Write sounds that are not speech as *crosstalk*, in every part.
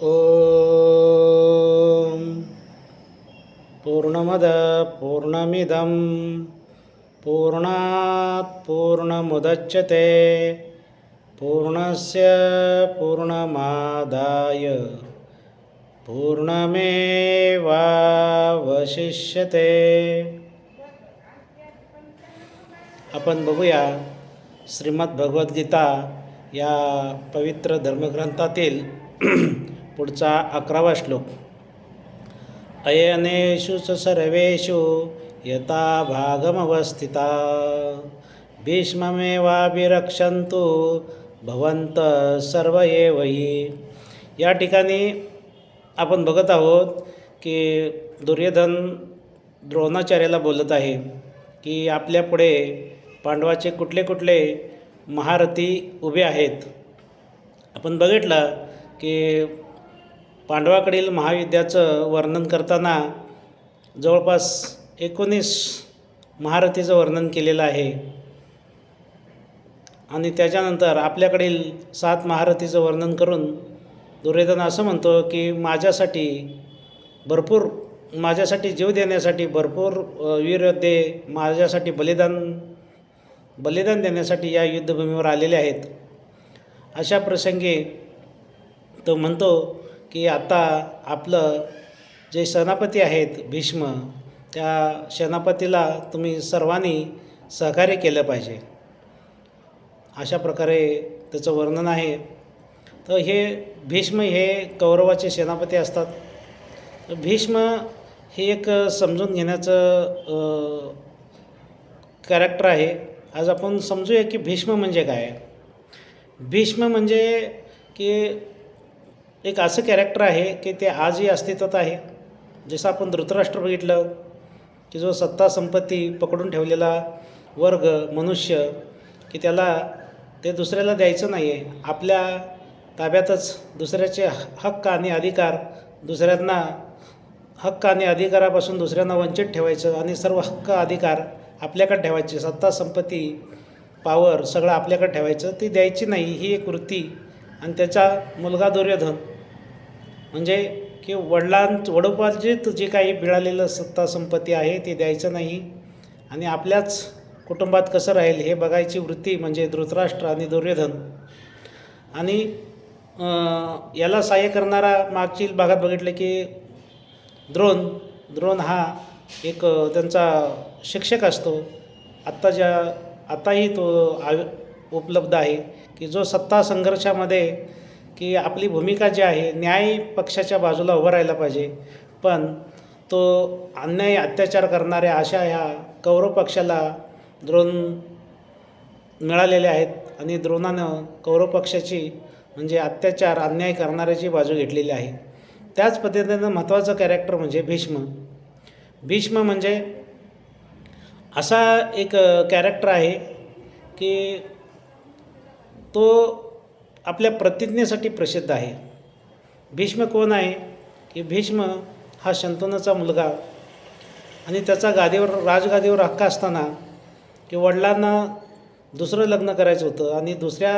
ॐ पूर्णमद पूर्णमिदं पूर्णात् पूर्णमुदच्यते पूर्णस्य पूर्णमादाय पूर्णमेवावशिष्यते। आपण बघूया श्रीमद्भगवद्गीता या पवित्र धर्मग्रंथातील पुढचा अकरावा श्लोक. अयनेषु च सर्वेषु यथा भागमवस्थिता। भीष्ममेवाभिरक्षंतु भवंत सर्व एव। या ठिकाणी आपण बघत आहोत की दुर्योधन द्रोणाचार्याला बोलत आहे की आपल्यापुढे पांडवाचे कुठले कुठले महारथी उभे आहेत. आपण बघितलं की पांडवाकडील महायुद्धाचं वर्णन करताना जवळपास एकोणीस महारथीचं वर्णन केलेलं आहे. आणि त्याच्यानंतर आपल्याकडील सात महारथीचं वर्णन करून दुर्योधन असं म्हणतो की माझ्यासाठी भरपूर माझ्यासाठी जीव देण्यासाठी भरपूर वीरयोद्धे माझ्यासाठी बलिदान बलिदान देण्यासाठी या युद्धभूमीवर आलेले आहेत. अशा प्रसंगी तो म्हणतो की आता आपलं जे सेनापती आहेत भीष्म त्या सेनापतीला तुम्ही सर्वांनी सहकार्य केलं पाहिजे. अशा प्रकारे त्याचं वर्णन आहे. तर हे भीष्म हे कौरवाचे सेनापती असतात. भीष्म हे एक समजून घेण्याचं कॅरेक्टर आहे. आज आपण समजूया की भीष्म म्हणजे काय? भीष्म म्हणजे की एक असं कॅरेक्टर आहे की ते आजही अस्तित्वात आहे. जसं आपण धृतराष्ट्र बघितलं की जो सत्ता संपत्ती पकडून ठेवलेला वर्ग मनुष्य की त्याला ते दुसऱ्याला द्यायचं नाही आहे आपल्या ताब्यातच दुसऱ्याचे हक्क आणि अधिकार दुसऱ्यांना हक्क आणि अधिकारापासून दुसऱ्यांना वंचित ठेवायचं आणि सर्व हक्क अधिकार आपल्याकडे ठेवायचे. सत्ता संपत्ती पावर सगळं आपल्याकडे ठेवायचं. ती द्यायची नाही. ही एक वृत्ती आणि त्याचा मुलगा दुर्योधन. म्हणजे की वडिलां वडोपार्जित जे काही मिळालेलं सत्ता संपत्ती आहे ते द्यायचं नाही. आणि आपल्याच कुटुंबात कसं राहील हे बघायची वृत्ती म्हणजे धृतराष्ट्र आणि दुर्योधन. आणि याला सहाय्य करणारा मागची भागात बघितलं की द्रोण द्रोण हा एक त्यांचा शिक्षक असतो. आत्ता ज्या आत्ताही तो आव उपलब्ध आहे. की जो सत्ता संघर्षामध्ये की आपली भूमिका जी आहे न्याय पक्षाच्या बाजूला उभं राहायला पाहिजे. पण तो अन्याय अत्याचार करणाऱ्या अशा ह्या कौरव पक्षाला द्रोण मिळालेले आहेत आणि द्रोणानं कौरव पक्षाची म्हणजे अत्याचार अन्याय करणाऱ्याची बाजू घेतलेली आहे. त्याच पद्धतीनं महत्त्वाचं कॅरेक्टर म्हणजे भीष्म. भीष्म म्हणजे असा एक कॅरेक्टर आहे की तो आपल्या प्रतिज्ञेसाठी प्रसिद्ध आहे. भीष्म कोण आहे? की भीष्म हा शंतनूचा मुलगा आणि त्याचा गादीवर राजगादीवर हक्क असताना की वडिलांना दुसरं लग्न करायचं होतं आणि दुसऱ्या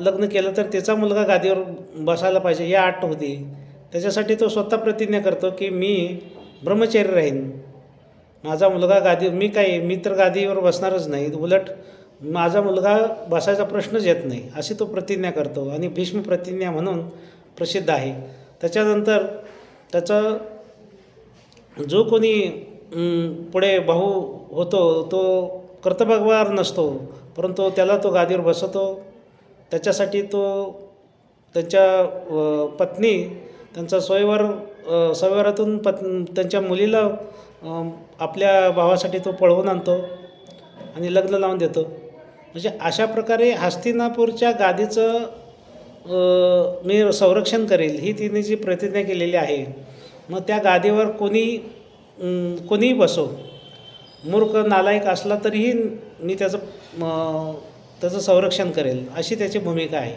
लग्न केलं तर त्याचा मुलगा गादीवर बसायला पाहिजे या आट होती. त्याच्यासाठी तो स्वतः प्रतिज्ञा करतो की मी ब्रह्मचारी राहीन. माझा मुलगा गादी मी काय मी तर गादीवर बसणारच नाही. उलट माझा मुलगा बसायचा प्रश्नच येत नाही अशी तो प्रतिज्ञा करतो. आणि भीष्म प्रतिज्ञा म्हणून प्रसिद्ध आहे. त्याच्यानंतर त्याचं जो कोणी पुढे भाऊ होतो तो कर्तव्यवार नसतो परंतु त्याला तो गादीवर बसवतो. त्याच्यासाठी तो त्यांच्या पत्नी त्यांचा स्वयंवर अ, स्वयंवरातून पत् त्यांच्या मुलीला आपल्या भावासाठी तो पळवून आणतो आणि लग्न लावून देतो. म्हणजे अशा प्रकारे हस्तिनापूरच्या गादीचं मी संरक्षण करेल ही तिने जी प्रतिज्ञा केलेली आहे. मग त्या गादीवर कोणी कोणीही बसो मूर्ख नालायक असला तरीही मी त्याचं त्याचं संरक्षण करेल अशी त्याची भूमिका आहे.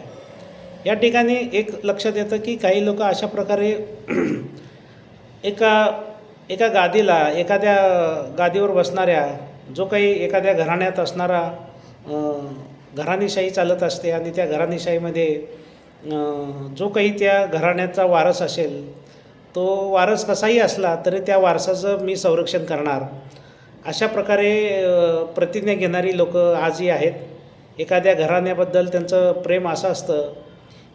या ठिकाणी एक लक्षात येतं की काही लोक अशा प्रकारे *clears throat* एका एका गादीला एखाद्या गादीवर बसणाऱ्या जो काही एखाद्या घराण्यात असणारा घराणीशाही चालत असते आणि त्या घराणीशाहीमध्ये जो काही त्या घराण्याचा वारस असेल तो वारस कसाही असला तरी त्या वारसाचं मी संरक्षण करणार. अशा प्रकारे प्रतिज्ञा घेणारी लोक आजही आहेत. एखाद्या घराण्याबद्दल त्यांचं प्रेम असं असतं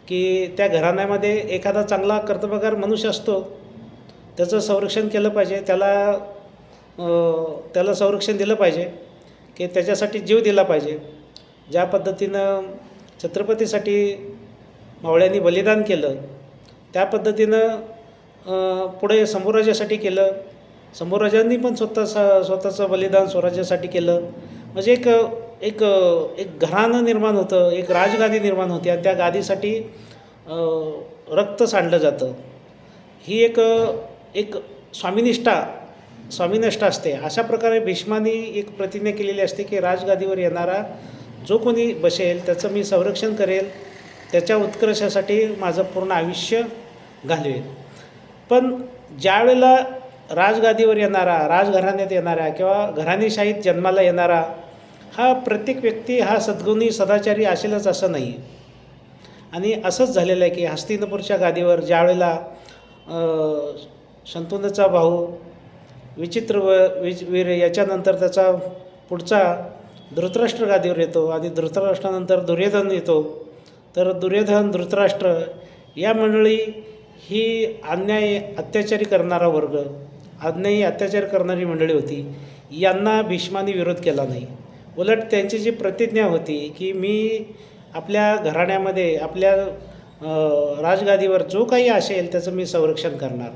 की त्या घराण्यामध्ये एखादा चांगला कर्तबगार मनुष्य असतो त्याचं संरक्षण केलं पाहिजे त्याला त्याला संरक्षण दिलं पाहिजे. की त्याच्यासाठी जीव दिला पाहिजे. ज्या पद्धतीनं छत्रपतीसाठी मावळ्यांनी बलिदान केलं त्या पद्धतीनं पुढे संभूराजासाठी केलं संभूराजांनी पण स्वतः स्वतःचं बलिदान स्वराज्यासाठी केलं. म्हणजे एक एक एक घराणं निर्माण होतं एक राजगादी निर्माण होती आणि त्या गादीसाठी रक्त सांडलं जातं. ही एक एक स्वामिनिष्ठा स्वामीनष्ट असते. अशा प्रकारे भीष्मानी एक प्रतिज्ञा केलेली असते की राजगादीवर येणारा जो कोणी बसेल त्याचं मी संरक्षण करेल त्याच्या उत्कर्षासाठी माझं पूर्ण आयुष्य घालवेल. पण ज्यावेळेला राजगादीवर येणारा राजघराण्यात येणारा किंवा घराणेशाहीत जन्माला येणारा हा प्रत्येक व्यक्ती हा सद्गुणी सदाचारी असेलच असं नाही. आणि असंच झालेलं आहे की हस्तिनापूरच्या गादीवर ज्यावेळेला अ, भाऊ विचित्र व विच वीर याच्यानंतर त्याचा पुढचा धृतराष्ट्र गादीवर येतो. आणि धृतराष्ट्रानंतर दुर्योधन येतो. तर दुर्योधन धृतराष्ट्र या मंडळी ही अन्याय अत्याचारी करणारा वर्ग अन्यायी अत्याचार करणारी मंडळी होती. यांना भीष्माने विरोध केला नाही. उलट त्यांची जी प्रतिज्ञा होती की मी आपल्या घराण्यामध्ये आपल्या राजगादीवर जो काही असेल त्याचं मी संरक्षण करणार.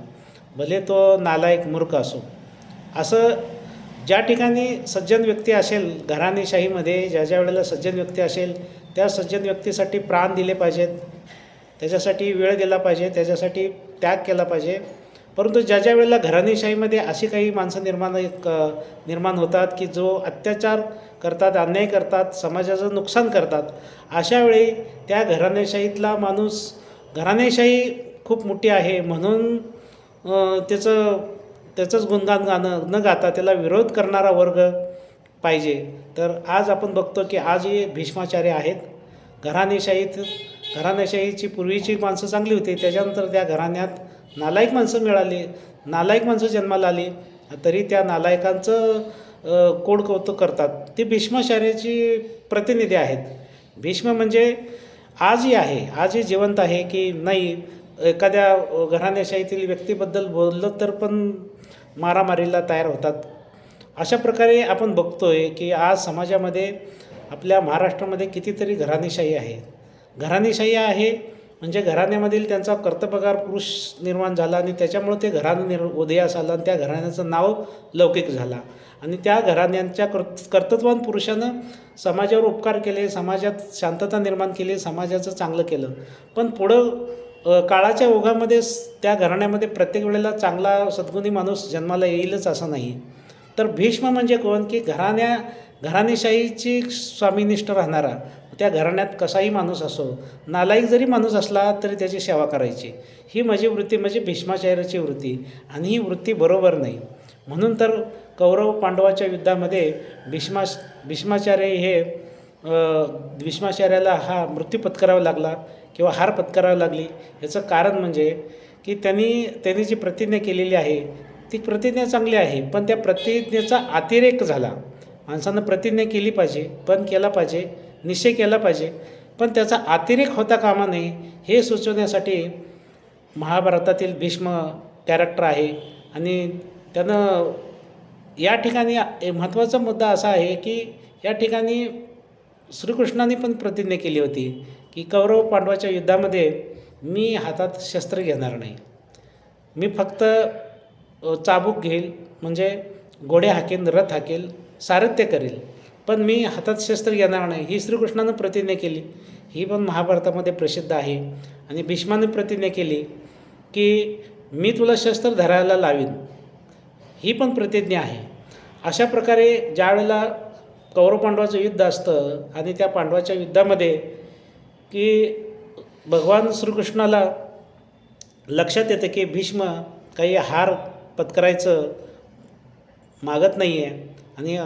भले तो नालायक मूर्ख असो. असं ज्या ठिकाणी सज्जन व्यक्ती असेल घराणेशाहीमध्ये ज्या ज्या वेळेला सज्जन व्यक्ती असेल त्या सज्जन व्यक्तीसाठी प्राण दिले पाहिजेत. त्याच्यासाठी वेळ दिला पाहिजे त्याच्यासाठी त्याग केला पाहिजे. परंतु ज्या ज्या वेळेला घराणेशाहीमध्ये अशी काही माणसं निर्माण क निर्माण होतात की जो अत्याचार करतात अन्याय करतात समाजाचं नुकसान करतात अशा वेळी त्या घराणेशाहीतला माणूस घराणेशाही खूप मोठी आहे. म्हणून त्याचं त्याचंच गुणगान गाणं न गाता त्याला विरोध करणारा वर्ग पाहिजे. तर आज आपण बघतो की आजही भीष्माचार्य आहेत. घराणेशाहीत घराणेशाहीची पूर्वीची माणसं चांगली होती. त्याच्यानंतर त्या घराण्यात नालायक माणसं मिळाली. नालायक माणसं जन्माला आली. तरी त्या नालायकांचं कोड कौतुक करतात. ते भीष्माचार्याची प्रतिनिधी आहेत. भीष्म म्हणजे आजही आहे. आजही जिवंत आहे की नाही. एखाद्या घराण्याशाहीतील व्यक्तीबद्दल बोललं तर पण मारामारीला तयार होतात. अशा प्रकारे आपण बघतो आहे की आज समाजामध्ये आपल्या महाराष्ट्रामध्ये कितीतरी घराणेशाही आहे घराणेशाही आहे म्हणजे घराण्यामधील त्यांचा कर्तबगार पुरुष निर्माण झाला आणि त्याच्यामुळं ते घराणं निर् उदयास आलं आणि त्या घराण्याचं नाव लौकिक झाला. आणि त्या घराण्यांच्या कर्त कर्तृत्वान पुरुषानं समाजावर उपकार केले समाजात शांतता निर्माण केली समाजाचं चांगलं केलं. पण पुढं काळाच्या ओघामध्ये त्या घराण्यामध्ये प्रत्येक वेळेला चांगला सद्गुणी माणूस जन्माला येईलच असं नाही. तर भीष्म म्हणजे कोण? की घराण्या घराणेशाहीची स्वामीनिष्ठ राहणारा त्या घराण्यात कसाही माणूस असो नालायक जरी माणूस असला तरी त्याची सेवा करायची. ही माझी वृत्ती म्हणजे भीष्माचार्याची वृत्ती आणि ही वृत्ती बरोबर नाही. म्हणून तर कौरव पांडवाच्या युद्धामध्ये भीष्मा भीष्माचार्य हे भीष्माचार्याला हा मृत्यू पत्करावा लागला. किंवा हार पत्करावी लागली. याचं कारण म्हणजे की त्यांनी त्यांनी जी प्रतिज्ञा केलेली आहे ती प्रतिज्ञा चांगली आहे पण त्या प्रतिज्ञेचा अतिरेक झाला. माणसानं प्रतिज्ञा केली पाहिजे पण केला पाहिजे निश्चय केला पाहिजे पण त्याचा अतिरेक होता कामा नये हे सुचवण्यासाठी महाभारतातील भीष्म कॅरेक्टर आहे. आणि त्यानं या ठिकाणी ए- महत्त्वाचा मुद्दा असा आहे की या ठिकाणी श्रीकृष्णाने पण प्रतिज्ञा केली होती. की कौरव पांडवाच्या युद्धामध्ये मी हातात शस्त्र घेणार नाही. मी फक्त चाबूक घेईल म्हणजे घोडे हाकेन रथ हाकेल सारथ्य करेल. पण मी हातात शस्त्र घेणार नाही. ही श्रीकृष्णानं प्रतिज्ञा केली. ही पण महाभारतामध्ये प्रसिद्ध आहे. आणि भीष्माने प्रतिज्ञा केली की मी तुला शस्त्र धरायला लावीन. ही पण प्रतिज्ञा आहे. अशा प्रकारे ज्या वेळेला कौरव पांडवाचं युद्ध असतं आणि त्या पांडवाच्या युद्धामध्ये की भगवान श्रीकृष्णाला लक्षात येतं की भीष्म काही हार पत्करायचं मागत नाही आहे आणि